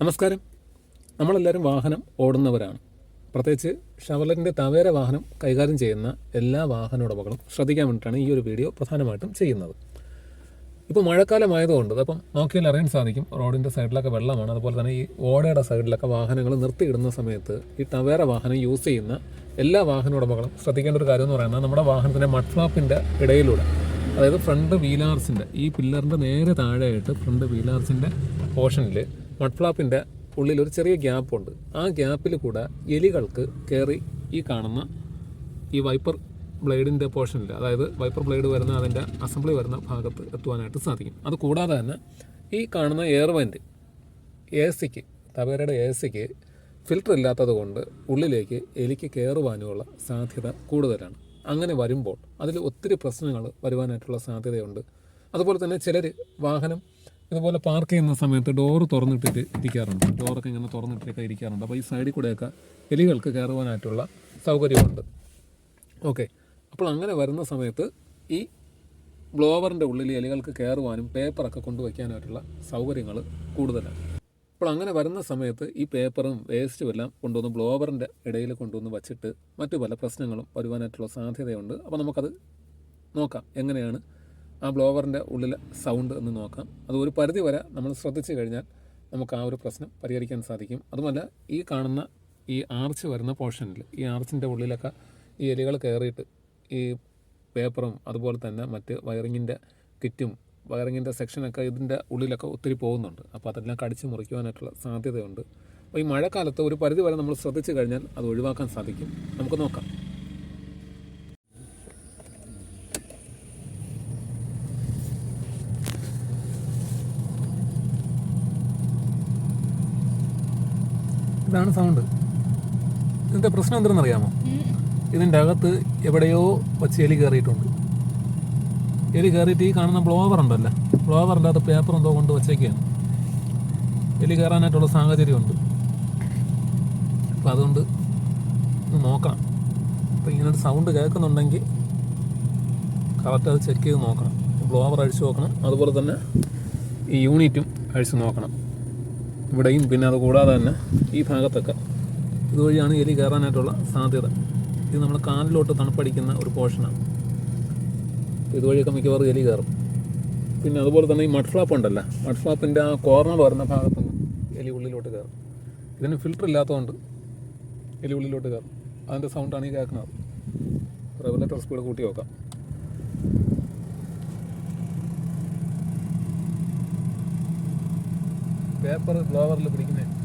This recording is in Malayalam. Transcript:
നമസ്കാരം. നമ്മളെല്ലാവരും വാഹനം ഓടുന്നവരാണ്. പ്രത്യേകിച്ച് ഷവർലറ്റിന്റെ തവേര വാഹനം കൈകാര്യം ചെയ്യുന്ന എല്ലാ വാഹന ഉടമകളും ശ്രദ്ധിക്കാൻ വേണ്ടിയിട്ടാണ് ഈ ഒരു വീഡിയോ പ്രധാനമായിട്ടും ചെയ്യുന്നത്. ഇപ്പോൾ മഴക്കാലമായതുകൊണ്ട് അപ്പം നോക്കിയാൽ അറിയാൻ സാധിക്കും റോഡിന്റെ സൈഡിലൊക്കെ വെള്ളമാണ്. അതുപോലെ തന്നെ ഈ ഓടയുടെ സൈഡിലൊക്കെ വാഹനങ്ങൾ നിർത്തിയിടുന്ന സമയത്ത് ഈ ടവേര വാഹനം യൂസ് ചെയ്യുന്ന എല്ലാ വാഹന ഉടമകളും ശ്രദ്ധിക്കേണ്ട ഒരു കാര്യം എന്ന് പറയുന്നത് നമ്മുടെ വാഹനത്തിന്റെ മഡ്ഫ്ലാപ്പിന്റെ ഇടയിലൂടെ അതായത് ഫ്രണ്ട് വീലാർസിന്റെ ഈ പില്ലറിന്റെ നേരെ താഴെയായിട്ട് ഫ്രണ്ട് വീലാർസിന്റെ പോർഷനിൽ മഡ്ഫ്ലാപ്പിന്റെ ഉള്ളിൽ ഒരു ചെറിയ ഗ്യാപ്പുണ്ട്. ആ ഗ്യാപ്പിൽ കൂടെ എലികൾക്ക് കയറി ഈ കാണുന്ന ഈ വൈപ്പർ ബ്ലേഡിന്റെ പോർഷനിൽ അതായത് വൈപ്പർ ബ്ലേഡ് വരുന്ന അതിന്റെ അസംബ്ലി വരുന്ന ഭാഗത്ത് എത്തുവാനായിട്ട് സാധിക്കും. അത് കൂടാതെ തന്നെ ഈ കാണുന്ന എയർ വെന്റ് എ സിക്ക് തവേരയുടെ എ സിക്ക് ഫിൽറ്റർ ഇല്ലാത്തത് കൊണ്ട് ഉള്ളിലേക്ക് എലിക്ക് കയറുവാനുമുള്ള സാധ്യത കൂടുതലാണ്. അങ്ങനെ വരുമ്പോൾ അതിൽ ഒത്തിരി പ്രശ്നങ്ങൾ വരുവാനായിട്ടുള്ള സാധ്യതയുണ്ട്. അതുപോലെ തന്നെ ചിലർ വാഹനം ഇതുപോലെ പാർക്ക് ചെയ്യുന്ന സമയത്ത് ഡോറ് തുറന്നിട്ടിട്ട് ഇരിക്കാറുണ്ട്. ഡോറൊക്കെ ഇങ്ങനെ തുറന്നിട്ടൊക്കെ ഇരിക്കാറുണ്ട്. അപ്പോൾ ഈ സൈഡിൽ കൂടെയൊക്കെ എലികൾക്ക് കയറുവാനായിട്ടുള്ള സൗകര്യമുണ്ട്. ഓക്കെ അപ്പോൾ അങ്ങനെ വരുന്ന സമയത്ത് ഈ ബ്ലോവറിന്റെ ഉള്ളിൽ എലികൾക്ക് കയറുവാനും പേപ്പറൊക്കെ കൊണ്ടുവയ്ക്കാനായിട്ടുള്ള സൗകര്യങ്ങൾ കൂടുതലാണ്. അപ്പോൾ അങ്ങനെ വരുന്ന സമയത്ത് ഈ പേപ്പറും വേസ്റ്റും എല്ലാം കൊണ്ടുവന്ന് ബ്ലോവറിന്റെ ഇടയിൽ കൊണ്ടുവന്ന് വച്ചിട്ട് മറ്റു പല പ്രശ്നങ്ങളും വരുവാനായിട്ടുള്ള സാധ്യതയുണ്ട്. അപ്പോൾ നമുക്കത് നോക്കാം എങ്ങനെയാണ് ആ ബ്ലോവറിന്റെ ഉള്ളിലെ സൗണ്ട് എന്ന് നോക്കാം. അത് ഒരു പരിധി വരെ നമ്മൾ ശ്രദ്ധിച്ചു കഴിഞ്ഞാൽ നമുക്ക് ആ ഒരു പ്രശ്നം പരിഹരിക്കാൻ സാധിക്കും. അതുമല്ല ഈ കാണുന്ന ഈ ആർച്ച് വരുന്ന പോർഷനിൽ ഈ ആർച്ചിന്റെ ഉള്ളിലൊക്കെ ഈ എലികൾ കയറിയിട്ട് ഈ പേപ്പറും അതുപോലെ തന്നെ മറ്റ് വയറിങ്ങിന്റെ കിറ്റും വയറിങ്ങിന്റെ സെക്ഷനൊക്കെ ഇതിന്റെ ഉള്ളിലൊക്കെ ഒത്തിരി പോകുന്നുണ്ട്. അപ്പോൾ അതെല്ലാം കടിച്ചു മുറിക്കുവാനായിട്ടുള്ള സാധ്യതയുണ്ട്. അപ്പോൾ ഈ മഴക്കാലത്ത് ഒരു പരിധി വരെ നമ്മൾ ശ്രദ്ധിച്ചു കഴിഞ്ഞാൽ അത് ഒഴിവാക്കാൻ സാധിക്കും. നമുക്ക് നോക്കാം. ഇതാണ് സൗണ്ട് ഇതിന്റെ പ്രശ്നം എന്തെന്ന് അറിയാമോ ഇതിന്റെ അകത്ത് എവിടെയോ വച്ച് എലി കയറിയിട്ടുണ്ട്. എലി കയറിയിട്ട് ഈ കാണുന്ന ബ്ലോവർ ഉണ്ടല്ലോ? ബ്ലോവറിന്റെ അകത്ത് പേപ്പർ എന്തോ കൊണ്ട് വച്ചേക്കാണ്. എലി കയറാനായിട്ടുള്ള സാഹചര്യമുണ്ട്. അപ്പോൾ അതുകൊണ്ട് നോക്കാം നോക്കണം. അപ്പം ഇങ്ങനെ ഒരു സൗണ്ട് കേൾക്കുന്നുണ്ടെങ്കിൽ കറക്റ്റ് അത് ചെക്ക് ചെയ്ത് നോക്കണം. ബ്ലോവർ അഴിച്ചു നോക്കണം. അതുപോലെ തന്നെ ഈ യൂണിറ്റും അഴിച്ചു നോക്കണം. ഇവിടെയും പിന്നെ അത് കൂടാതെ തന്നെ ഈ ഭാഗത്തൊക്കെ ഇതുവഴിയാണ് എലി കയറാനായിട്ടുള്ള സാധ്യത. ഇത് നമ്മൾ കാലിലോട്ട് തണുപ്പടിക്കുന്ന ഒരു പോർഷനാണ്. ഇതുവഴിയൊക്കെ മിക്കവാറും എലി കയറും. പിന്നെ അതുപോലെ തന്നെ ഈ മഡ്ഫ്ലാപ്പ് ഉണ്ടല്ല. ഉണ്ടല്ലോ മഡ് ആ കോർണർ വരുന്ന ഭാഗത്തുനിന്ന് എലി ഉള്ളിലോട്ട് കയറും. ഇതിന് ഫിൽറ്റർ ഇല്ലാത്തതുകൊണ്ട് എലി ഉള്ളിലോട്ട് കയറും. അതിന്റെ സൗണ്ടാണ് ഈ കേൾക്കുന്നത്. റെഗുലേറ്റർ സ്പീഡ് കൂട്ടി നോക്കാം. പേപ്പർ ഗ്ലോവറിൽ പിടിക്കുന്നത്